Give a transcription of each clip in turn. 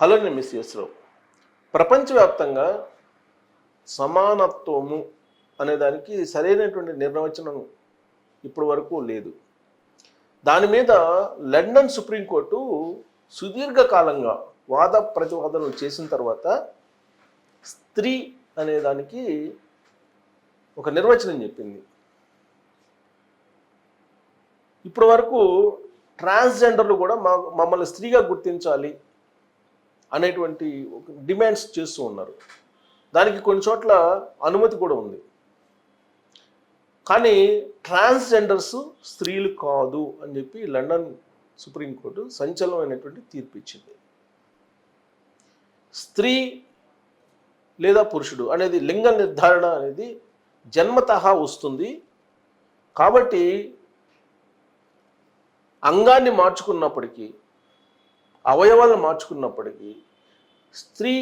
Hello నేను miss యశ్రావు ప్రపంచవ్యాప్తంగా సమానత్వము అనే దానికి సరైనటువంటి నిర్వచనం ఇప్పటి వరకు లేదు. దాని మీద లండన్ సుప్రీంకోర్టు సుదీర్ఘకాలంగా వాద ప్రతివాదనలు చేసిన తర్వాత స్త్రీ అనే దానికి ఒక నిర్వచనం చెప్పింది. ఇప్పటి వరకు ట్రాన్స్జెండర్లు కూడా మా మమ్మల్ని స్త్రీగా గుర్తించాలి అనేటువంటి ఒక డిమాండ్స్ చేస్తూ ఉన్నారు. దానికి కొన్ని చోట్ల అనుమతి కూడా ఉంది. కానీ ట్రాన్స్జెండర్స్ స్త్రీలు కాదు అని చెప్పి లండన్ సుప్రీంకోర్టు సంచలనమైనటువంటి తీర్పు ఇచ్చింది. స్త్రీ లేదా పురుషుడు అనేది లింగ నిర్ధారణ అనేది జన్మతహా వస్తుంది. కాబట్టి అంగాన్ని మార్చుకున్నప్పటికీ అవయవాలను మార్చుకున్నప్పటికీ స్త్రీ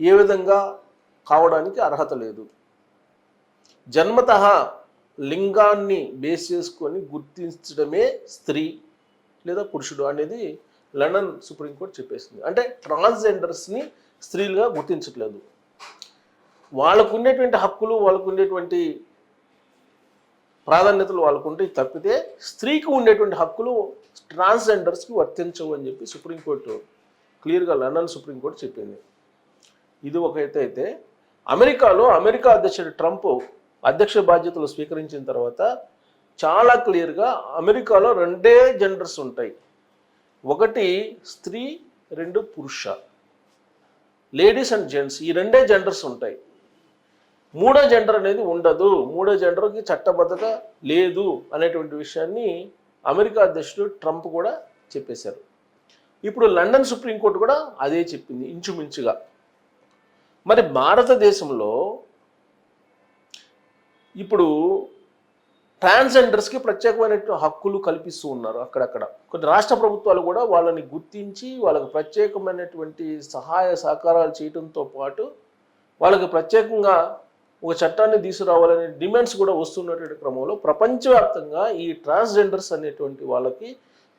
ఏ విధంగా కావడానికి అర్హత లేదు. జన్మత లింగాన్ని బేస్ చేసుకొని గుర్తించడమే స్త్రీ లేదా పురుషుడు అనేది లండన్ సుప్రీంకోర్టు చెప్పేసింది. అంటే ట్రాన్స్జెండర్స్ని స్త్రీలుగా గుర్తించట్లేదు. వాళ్ళకు ఉండేటువంటి హక్కులు వాళ్ళకు ఉండేటువంటి ప్రాధాన్యతలు వాళ్ళకు ఉంటే తప్పితే స్త్రీకి ఉండేటువంటి హక్కులు ట్రాన్స్జెండర్స్కి వర్తించవు అని చెప్పి సుప్రీంకోర్టు క్లియర్గా లండన్ సుప్రీంకోర్టు చెప్పింది. ఇది ఒక అయితే అమెరికాలో అమెరికా అధ్యక్షుడు ట్రంప్ అధ్యక్ష బాధ్యతలు స్వీకరించిన తర్వాత చాలా క్లియర్గా అమెరికాలో రెండే జెండర్స్ ఉంటాయి. ఒకటి స్త్రీ రెండు పురుష. లేడీస్ అండ్ జెంట్స్ ఈ రెండే జెండర్స్ ఉంటాయి. మూడో జెండర్ అనేది ఉండదు. మూడో జెండర్కి చట్టబద్ధత లేదు అనేటువంటి విషయాన్ని అమెరికా అధ్యక్షుడు ట్రంప్ కూడా చెప్పేశారు. ఇప్పుడు లండన్ సుప్రీంకోర్టు కూడా అదే చెప్పింది ఇంచుమించుగా. మరి భారతదేశంలో ఇప్పుడు ట్రాన్స్జెండర్స్కి ప్రత్యేకమైన హక్కులు కల్పిస్తూ ఉన్నారు అక్కడక్కడ. కొన్ని రాష్ట్ర ప్రభుత్వాలు కూడా వాళ్ళని గుర్తించి వాళ్ళకు ప్రత్యేకమైనటువంటి సహాయ సహకారాలు చేయడంతో పాటు వాళ్ళకి ప్రత్యేకంగా ఒక చట్టాన్ని తీసుకురావాలనే డిమాండ్స్ కూడా వస్తున్నటువంటి క్రమంలో ప్రపంచవ్యాప్తంగా ఈ ట్రాన్స్జెండర్స్ అనేటువంటి వాళ్ళకి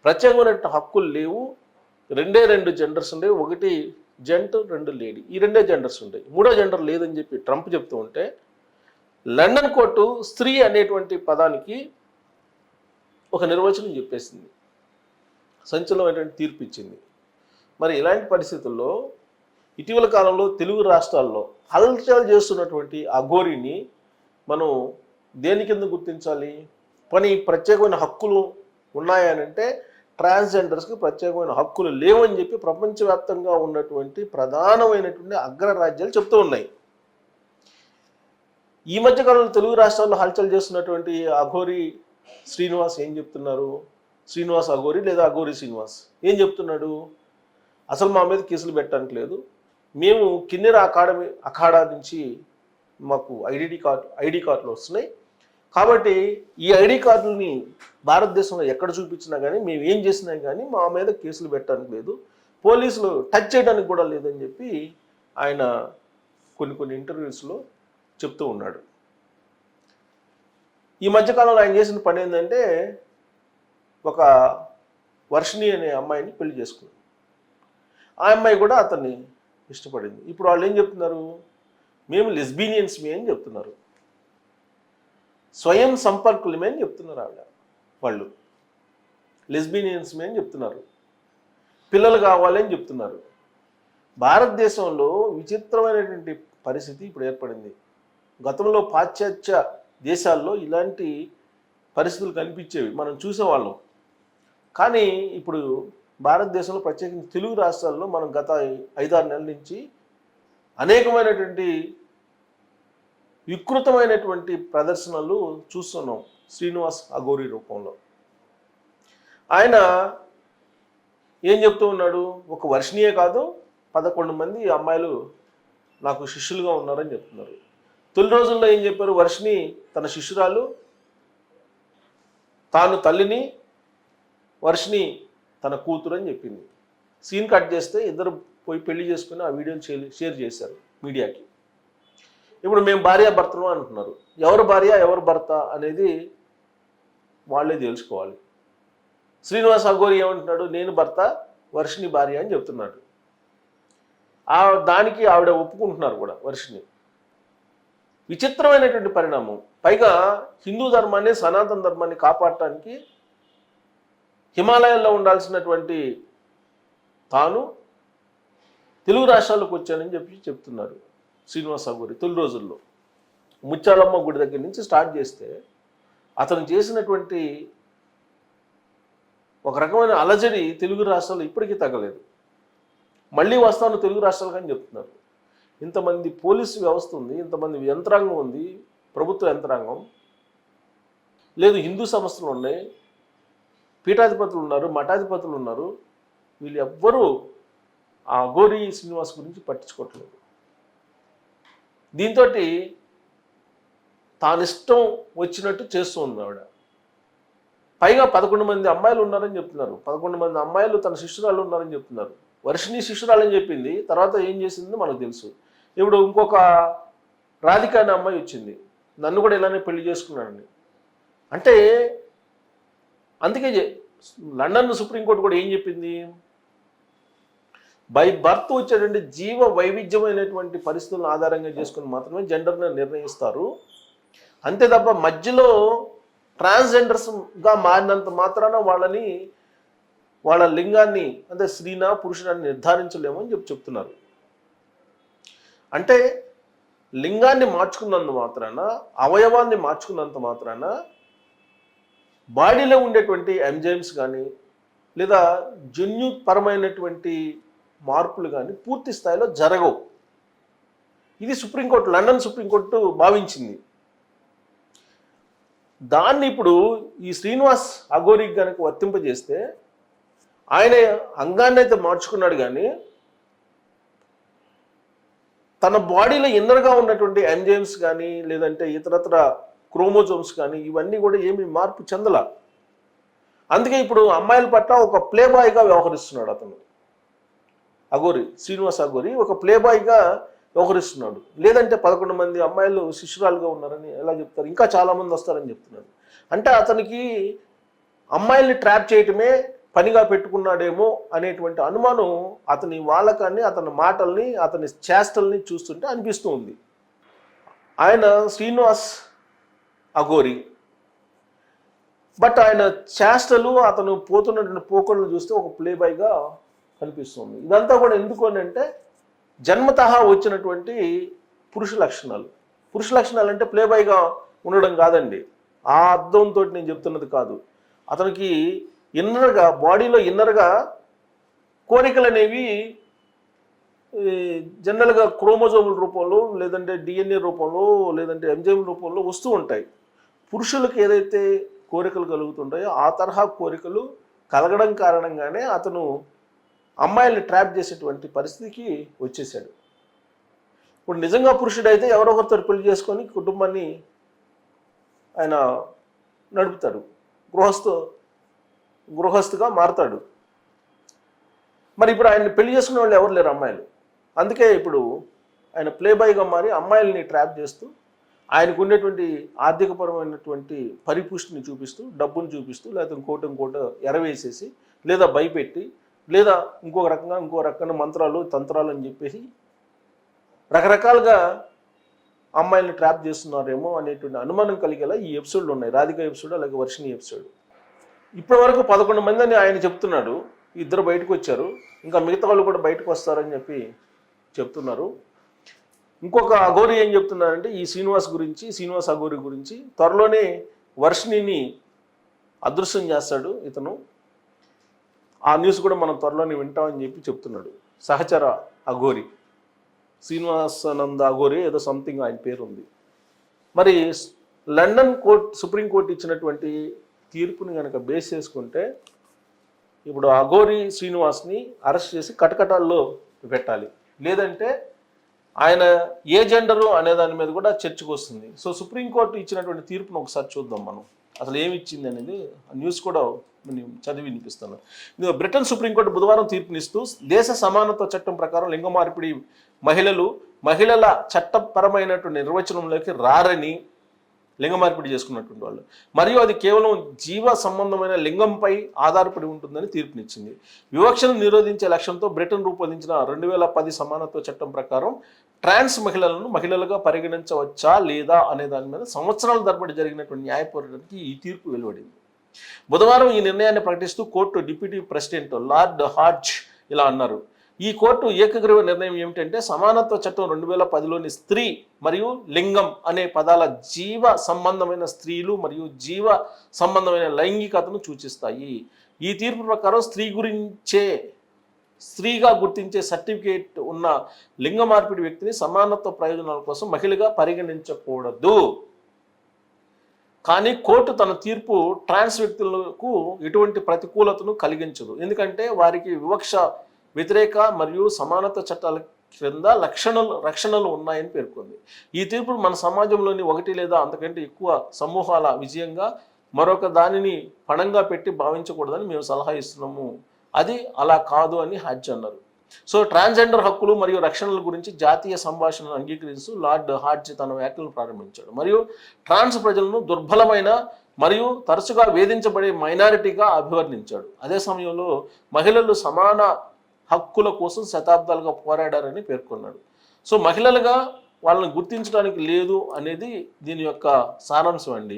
ప్రత్యేకమైన హక్కులు లేవు. రెండే రెండు జెండర్స్ ఉండేవి ఒకటి జెంట్ రెండు లేడీ ఈ రెండే జెండర్స్ ఉంటాయి మూడో జెండర్ లేదని చెప్పి ట్రంప్ చెప్తూ ఉంటే లండన్ కోర్టు స్త్రీ అనేటువంటి పదానికి ఒక నిర్వచనం చెప్పేసింది. సంచలనమైనటువంటి తీర్పు ఇచ్చింది. మరి ఇలాంటి పరిస్థితుల్లో ఇటీవల కాలంలో తెలుగు రాష్ట్రాల్లో హల్చల్ చేస్తున్నటువంటి అఘోరిని మనం దేని కింద గుర్తించాలి? పని ప్రత్యేకమైన హక్కులు ఉన్నాయనంటే ట్రాన్స్జెండర్స్కి ప్రత్యేకమైన హక్కులు లేవని చెప్పి ప్రపంచవ్యాప్తంగా ఉన్నటువంటి ప్రధానమైనటువంటి అగ్రరాజ్యాలు చెప్తూ ఉన్నాయి. ఈ మధ్య కాలంలో తెలుగు రాష్ట్రాల్లో హల్చల్ చేస్తున్నటువంటి అఘోరి శ్రీనివాస్ ఏం చెప్తున్నారు? శ్రీనివాస్ అఘోరి లేదా అఘోరి శ్రీనివాస్? ఏం చెప్తున్నాడు? అసలు మా మీద కేసులు పెట్టడానికి లేదు. మేము కిన్నెర అకాడమీ అఖాడా నుంచి మాకు ఐడి కార్డు ఐడి కార్డులు వస్తున్నాయి. కాబట్టి ఈ ఐడి కార్డుని భారతదేశంలో ఎక్కడ చూపించినా కానీ మేము ఏం చేసినా కానీ మా మీద కేసులు పెట్టడానికి లేదు. పోలీసులు టచ్ చేయడానికి కూడా లేదని చెప్పి ఆయన కొన్ని కొన్ని ఇంటర్వ్యూస్లో చెప్తూ ఉన్నాడు. ఈ మధ్యకాలంలో ఆయన చేసిన పని ఏంటంటే ఒక వర్షిణి అనే అమ్మాయిని పెళ్ళి చేసుకుంది ఆ అమ్మాయి కూడా అతన్ని ఇష్టపడింది. ఇప్పుడు వాళ్ళు ఏం చెప్తున్నారు? మేము లెస్బీనియన్స్ మీ అని చెప్తున్నారు. స్వయం సంపర్కులమే అని చెప్తున్నారు ఆవిడ వాళ్ళు. లెస్బీనియన్స్ మీ అని చెప్తున్నారు. పిల్లలు కావాలని చెప్తున్నారు. భారతదేశంలో విచిత్రమైనటువంటి పరిస్థితి ఇప్పుడు ఏర్పడింది. గతంలో పాశ్చాత్య దేశాల్లో ఇలాంటి పరిస్థితులు కనిపించేవి మనం చూసేవాళ్ళం. కానీ ఇప్పుడు భారతదేశంలో ప్రత్యేకించి తెలుగు రాష్ట్రాల్లో మనం గత ఐదారు నెలల నుంచి అనేకమైనటువంటి వికృతమైనటువంటి ప్రదర్శనలు చూస్తున్నాం శ్రీనివాస్ అఘోరి రూపంలో. ఆయన ఏం చెప్తూ ఉన్నాడు? ఒక వర్షిణియే కాదు పదకొండు మంది అమ్మాయిలు నాకు శిష్యులుగా ఉన్నారని చెప్తున్నారు. తొలి రోజుల్లో ఏం చెప్పారు? వర్షిణి తన శిష్యురాలు తాను తల్లిని వర్షిణి తన కూతురు అని చెప్పింది. సీన్ కట్ చేస్తే ఇద్దరు పోయి పెళ్ళి చేసుకుని ఆ వీడియోని షేర్ చేశారు మీడియాకి. ఇప్పుడు మేము భార్య భర్తలు అంటున్నారు. ఎవరు భార్య ఎవరు భర్త అనేది వాళ్ళే తెలుసుకోవాలి. శ్రీనివాస్ అఘోరి ఏమంటున్నాడు? నేను భర్త వర్షిని భార్య అని చెప్తున్నాడు. ఆ దానికి ఆవిడ ఒప్పుకుంటున్నారు కూడా వర్షిని విచిత్రమైనటువంటి పరిణామం. పైగా హిందూ ధర్మాన్ని సనాతన ధర్మాన్ని కాపాడటానికి హిమాలయాల్లో ఉండాల్సినటువంటి తాను తెలుగు రాష్ట్రాలకు వచ్చానని చెప్పి చెప్తున్నారు శ్రీనివాస గురి తొలి రోజుల్లో. ముత్యాలమ్మ గుడి దగ్గర నుంచి స్టార్ట్ చేస్తే అతను చేసినటువంటి ఒక రకమైన అలజడి తెలుగు రాష్ట్రాలు ఇప్పటికీ తగ్గలేదు. మళ్ళీ వస్తాను తెలుగు రాష్ట్రాలకు అని చెప్తున్నారు. ఇంతమంది పోలీసు వ్యవస్థ ఉంది ఇంతమంది యంత్రాంగం ఉంది ప్రభుత్వ యంత్రాంగం. లేదు హిందూ సంస్థలు ఉన్నాయి పీఠాధిపతులు ఉన్నారు మఠాధిపతులు ఉన్నారు. వీళ్ళు ఎవ్వరూ ఆ అఘోరి శ్రీనివాస్ గురించి పట్టించుకోవట్లేదు. దీంతో తానిష్టం వచ్చినట్టు చేస్తుంది ఆవిడ. పైగా పదకొండు మంది అమ్మాయిలు ఉన్నారని చెప్తున్నారు. పదకొండు మంది అమ్మాయిలు తన శిష్యురాలు ఉన్నారని చెప్తున్నారు. వర్షిణి శిష్యురాలని చెప్పింది తర్వాత ఏం చేసిందో మనకు తెలుసు. ఇప్పుడు ఇంకొక రాధిక అనే అమ్మాయి వచ్చింది. నన్ను కూడా ఇలానే పెళ్ళి చేసుకున్నాడని. అంటే అందుకే లండన్ సుప్రీంకోర్టు కూడా ఏం చెప్పింది? బై బర్త్ వచ్చేటువంటి జీవ వైవిధ్యమైనటువంటి పరిస్థితులను ఆధారంగా చేసుకుని మాత్రమే జెండర్ని నిర్ణయిస్తారు. అంతే తప్ప మధ్యలో ట్రాన్స్జెండర్స్గా మారినంత మాత్రాన వాళ్ళని వాళ్ళ లింగాన్ని అంటే స్త్రీనా పురుషుని నిర్ధారించలేమని చెప్పి చెప్తున్నారు. అంటే లింగాన్ని మార్చుకున్నంత మాత్రాన అవయవాన్ని మార్చుకున్నంత మాత్రాన బాడీలో ఉండేటువంటి ఎంజైమ్స్ కానీ లేదా జన్యుపరమైనటువంటి మార్పులు కానీ పూర్తి స్థాయిలో జరగవు. ఇది సుప్రీంకోర్టు లండన్ సుప్రీంకోర్టు భావించింది. దాన్ని ఇప్పుడు ఈ శ్రీనివాస్ అఘోరికి కనుక వర్తింపజేస్తే ఆయన అంగాన్ని అయితే మార్చుకున్నాడు కానీ తన బాడీలో ఇన్నర్గా ఉన్నటువంటి ఎంజైమ్స్ కానీ లేదంటే ఇతరత్ర క్రోమోజోమ్స్ కానీ ఇవన్నీ కూడా ఏమి మార్పు చెందల. అందుకే ఇప్పుడు అమ్మాయిల పట్ల ఒక ప్లేబాయ్గా వ్యవహరిస్తున్నాడు అతను. అఘోరి శ్రీనివాస్ అఘోరి ఒక ప్లేబాయ్గా వ్యవహరిస్తున్నాడు. లేదంటే పదకొండు మంది అమ్మాయిలు శిష్యురాలుగా ఉన్నారని ఎలా చెప్తారు? ఇంకా చాలామంది వస్తారని చెప్తున్నారు. అంటే అతనికి అమ్మాయిల్ని ట్రాప్ చేయటమే పనిగా పెట్టుకున్నాడేమో అనేటువంటి అనుమానం అతని వాళ్ళకాన్ని అతని మాటల్ని అతని చేష్టల్ని చూస్తుంటే అనిపిస్తూ ఉంది. ఆయన శ్రీనివాస్ అఘోరి. బట్ ఆయన చేష్టలు అతను పోతున్నటువంటి పోకళ్ళు చూస్తే ఒక ప్లే బాయ్గా కనిపిస్తుంది. ఇదంతా కూడా ఎందుకు అని అంటే జన్మతహా వచ్చినటువంటి పురుష లక్షణాలు. పురుష లక్షణాలు అంటే ప్లే బాయ్గా ఉండడం కాదండి. ఆ అర్థంతో నేను చెప్తున్నది కాదు. అతనికి ఇన్నర్గా బాడీలో ఇన్నర్గా కోరికలు అనేవి జనరల్గా క్రోమోజోముల రూపంలో లేదంటే డిఎన్ఏ రూపంలో లేదంటే ఎంజైమ్ రూపంలో వస్తూ ఉంటాయి. పురుషులకు ఏదైతే కోరికలు కలుగుతుంటాయో ఆ తరహా కోరికలు కలగడం కారణంగానే అతను అమ్మాయిల్ని ట్రాప్ చేసేటువంటి పరిస్థితికి వచ్చేసాడు ఇప్పుడు నిజంగా పురుషుడైతే ఎవరో ఒకరితో పెళ్ళి చేసుకొని కుటుంబాన్ని ఆయన నడుపుతాడు. గృహస్థు గృహస్థుగా మారతాడు. మరి ఇప్పుడు ఆయన పెళ్ళి చేసుకునే వాళ్ళు ఎవరు లేరు అమ్మాయిలు? అందుకే ఇప్పుడు ఆయన ప్లే బాయ్గా మారి అమ్మాయిల్ని ట్రాప్ చేస్తూ ఆయనకు ఉండేటువంటి ఆర్థికపరమైనటువంటి పరిపుష్టిని చూపిస్తూ డబ్బును చూపిస్తూ లేదా ఇంకోటి ఇంకోటి ఎరవేసేసి లేదా భయపెట్టి లేదా ఇంకొక రకంగా ఇంకో రకమైన మంత్రాలు తంత్రాలు అని చెప్పేసి రకరకాలుగా అమ్మాయిలను ట్రాప్ చేస్తున్నారేమో అనేటువంటి అనుమానం కలిగేలా ఈ ఎపిసోడ్లు ఉన్నాయి. రాధిక ఎపిసోడ్ అలాగే వర్షిణి ఎపిసోడ్. ఇప్పటి వరకు పదకొండు మంది అని ఆయన చెప్తున్నాడు. ఇద్దరు బయటకు వచ్చారు. ఇంకా మిగతా వాళ్ళు కూడా బయటకు వస్తారని చెప్పి చెప్తున్నారు. ఇంకొక అఘోరి ఏం చెప్తున్నారంటే ఈ శ్రీనివాస్ గురించి శ్రీనివాస్ అఘోరి గురించి త్వరలోనే వర్షిణిని అదృశ్యం చేస్తాడు ఇతను. ఆ న్యూస్ కూడా మనం త్వరలోనే వింటామని చెప్పి చెప్తున్నాడు. సహచర అఘోరి. శ్రీనివాసానంద అఘోరి ఏదో సంథింగ్ ఆయన పేరు ఉంది మరి లండన్ కోర్ట్ సుప్రీంకోర్టు ఇచ్చినటువంటి తీర్పుని కనుక బేస్ చేసుకుంటే ఇప్పుడు అఘోరి శ్రీనివాస్ని అరెస్ట్ చేసి కటకటాల్లో పెట్టాలి. లేదంటే ఆయన ఏ జెండరు అనే దాని మీద కూడా చర్చకు వస్తుంది. సో సుప్రీంకోర్టు ఇచ్చినటువంటి తీర్పును ఒకసారి చూద్దాం మనం. అసలు ఏమి ఇచ్చింది అనేది ఆ న్యూస్ కూడా నేను చదివి వినిపిస్తాను. బ్రిటన్ సుప్రీంకోర్టు బుధవారం తీర్పునిస్తూ దేశ సమానత్వ చట్టం ప్రకారం లింగ మార్పిడి మహిళలు మహిళల చట్టపరమైనటువంటి నిర్వచనంలోకి రారని లింగ మార్పిడి చేసుకున్నటువంటి వాళ్ళు. మరియు అది కేవలం జీవ సంబంధమైన లింగంపై ఆధారపడి ఉంటుందని తీర్పునిచ్చింది. వివక్షను నిరోధించే లక్ష్యంతో బ్రిటన్ రూపొందించిన రెండు వేల పది సమానత్వ చట్టం ప్రకారం ట్రాన్స్ మహిళలను మహిళలుగా పరిగణించవచ్చా లేదా అనే దాని మీద సంవత్సరాల తరబడి జరిగినటువంటి న్యాయ పోరాటానికి ఈ తీర్పు వెలువడింది. బుధవారం ఈ నిర్ణయాన్ని ప్రకటిస్తూ court deputy president lord Hodge ఇలా అన్నారు. ఈ కోర్టు ఏకగ్రీవ నిర్ణయం ఏమిటంటే సమానత్వ చట్టం రెండు వేల పదిలోని స్త్రీ మరియు లింగం అనే పదాల జీవ సంబంధమైన స్త్రీలు మరియు జీవ సంబంధమైన లైంగికతను సూచిస్తాయి. ఈ తీర్పు ప్రకారం స్త్రీ గురించే స్త్రీగా గుర్తించే సర్టిఫికేట్ ఉన్న లింగ మార్పిడి వ్యక్తిని సమానత్వ ప్రయోజనాల కోసం మహిళగా పరిగణించకూడదు. కానీ కోర్టు తన తీర్పు ట్రాన్స్ వ్యక్తులకు ఎటువంటి ప్రతికూలతను కలిగించదు. ఎందుకంటే వారికి వివక్ష వ్యతిరేక మరియు సమానత చట్టాల క్రింద లక్షణలు రక్షణలు ఉన్నాయని పేర్కొంది. ఈ తీర్పు మన సమాజంలోని ఒకటి లేదా అంతకంటే ఎక్కువ సమూహాల విజయంగా మరొక దానిని పణంగా పెట్టి భావించకూడదని మేము సలహా ఇస్తున్నాము. అది అలా కాదు అని హాజ్ అన్నారు. సో ట్రాన్స్జెండర్ హక్కులు మరియు రక్షణల గురించి జాతీయ సంభాషణను అంగీకరిస్తూ లార్డ్ హాడ్జ్ తన వ్యాఖ్యలను ప్రారంభించాడు. మరియు ట్రాన్స్ ప్రజలను దుర్బలమైన మరియు తరచుగా వేధించబడే మైనారిటీగా అభివర్ణించాడు. అదే సమయంలో మహిళలు సమాన హక్కుల కోసం శతాబ్దాలుగా పోరాడారని పేర్కొన్నాడు. సో మహిళలుగా వాళ్ళని గుర్తించడానికి లేదు అనేది దీని యొక్క సారాంశం అండి.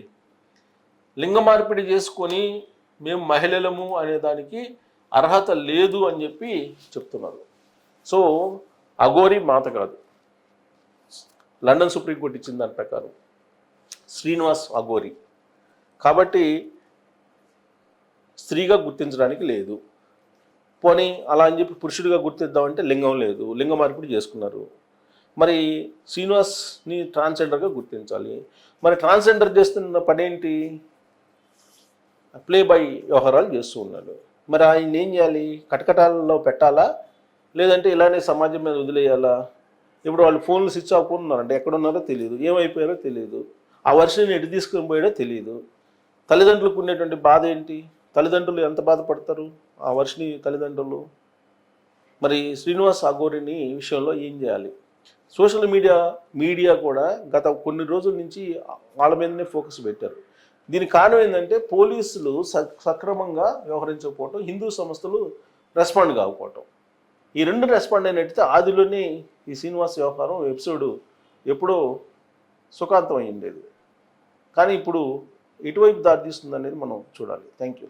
లింగ మార్పిడి చేసుకొని మేము మహిళలము అనే దానికి అర్హత లేదు అని చెప్పి చెప్తున్నారు. సో అఘోరి మాత కాదు. లండన్ సుప్రీంకోర్టు ఇచ్చిన దాని ప్రకారం శ్రీనివాస్ అఘోరి. కాబట్టి స్త్రీగా గుర్తించడానికి లేదు. పోనీ అలా అని చెప్పి పురుషుడిగా గుర్తిద్దామంటే లింగం లేదు. లింగ మార్పిడి చేసుకున్నారు. మరి శ్రీనివాస్ని ట్రాన్స్జెండర్గా గుర్తించాలి. మరి ట్రాన్స్జెండర్ చేస్తున్న పనేంటి? ప్లే బై వ్యవహారాలు చేస్తూ ఉన్నాడు. మరి ఆయన ఏం చేయాలి? కటకటాలలో పెట్టాలా? లేదంటే ఇలానే సమాజం మీద వదిలేయాలా? ఇప్పుడు వాళ్ళు ఫోన్లు స్విచ్ ఆఫ్ ఉన్నారంటే ఎక్కడ ఉన్నారో తెలియదు. ఏమైపోయారో తెలియదు. ఆ వర్షని ఎటు తీసుకుని పోయాడో తెలియదు. తల్లిదండ్రులకు ఉండేటువంటి బాధ ఏంటి? తల్లిదండ్రులు ఎంత బాధపడతారు? ఆ వర్షిని తల్లిదండ్రులు. మరి శ్రీనివాస్ అగోరిని విషయంలో ఏం చేయాలి? సోషల్ మీడియా మీడియా కూడా గత కొన్ని రోజుల నుంచి వాళ్ళ మీదనే ఫోకస్ పెట్టారు. దీనికి కారణం ఏంటంటే పోలీసులు సక్రమంగా వ్యవహరించకపోవటం హిందూ సంస్థలు రెస్పాండ్ కాకపోవటం. ఈ రెండు రెస్పాండ్ అయినట్టయితే ఆదిలోనే ఈ శ్రీనివాస్ వ్యవహారం ఎపిసోడ్ ఎప్పుడో సుఖాంతం అయ్యిండేది. కానీ ఇప్పుడు ఎటువైపు దారి తీస్తుంది అనేది మనం చూడాలి. Thank you.